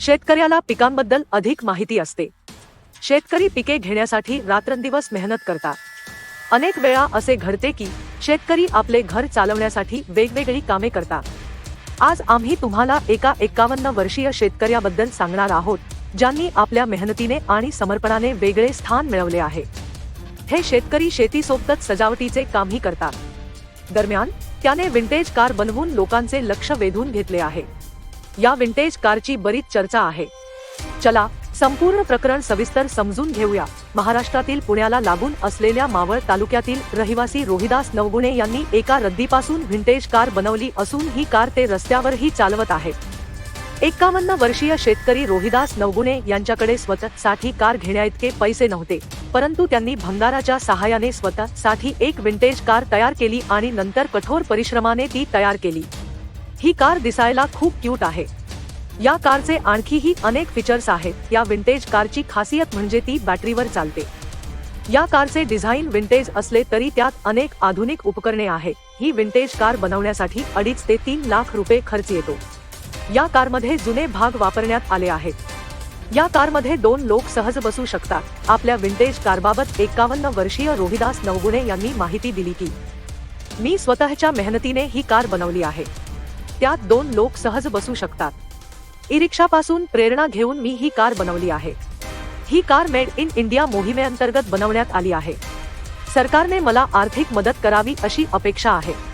शेतकऱ्याला पिकांबद्दल अधिक माहिती असते. शेतकरी पिके घेण्यासाठी रात्रंदिवस मेहनत करतात. अनेक वेळा असे घडते की शेतकरी आपले घर चालवण्यासाठी वेगवेगळी कामे करतात. आज आम्ही तुम्हाला एका एक्कावन्न वर्षीय शेतकऱ्याबद्दल सांगणार आहोत ज्यांनी आपल्या मेहनतीने आणि समर्पणाने वेगळे स्थान मिळवले आहे. हे शेतकरी शेतीसोबतच सजावटीचे कामही करतात. दरम्यान त्याने विंटेज कार बनवून लोकांचे लक्ष वेधून घेतले आहे. या विंटेज कारची बरीच चर्चा आहे. चला संपूर्ण प्रकरण सविस्तर समजून घेऊया. महाराष्ट्रातील पुण्याला लागून असलेल्या मावळ तालुक्यातील रहिवासी रोहिदास नवगुणे यांनी एका रद्दीपासून व्हिंटेज कार बनवली असून ही कार ते रस्त्यावरही चालवत आहेत एकावन्न वर्षीय शेतकरी रोहिदास नवगुणे यांच्याकडे स्वतःसाठी कार घेण्याइतके पैसे नव्हते परंतु त्यांनी भंगाराच्या सहाय्याने स्वतःसाठी एक विंटेज कार तयार केली आणि नंतर कठोर परिश्रमाने ती तयार केली. ही कार दिसायला खूप क्यूट आहे. या कारचे आणखीही अनेक फीचर्स आहेत. या विंटेज कारची खासियत म्हणजे ती बॅटरीवर चालते. या कारचे डिझाईन विंटेज असले तरी त्यात अनेक आधुनिक उपकरणे आहेत. ही विंटेज कार बनवण्यासाठी अडीच ते तीन लाख रुपये खर्च येतो. या कारमध्ये जुने भाग वापरण्यात आले आहेत. या कारमध्ये दोन लोक सहज बसू शकतात. आपल्या विंटेज कारबाबत एकावन्न वर्षीय रोहिदास नवगुणे यांनी माहिती दिली की मी स्वतःच्या मेहनतीने ही कार बनवली आहे. त्यात दोन लोक सहज बसू शकतात. ई रिक्षापासून प्रेरणा घेऊन मी ही कार बनवली आहे. ही कार मेड इन इंडिया मोहिमेअंतर्गत बनवण्यात आली आहे. सरकारने मला आर्थिक मदत करावी अशी अपेक्षा आहे.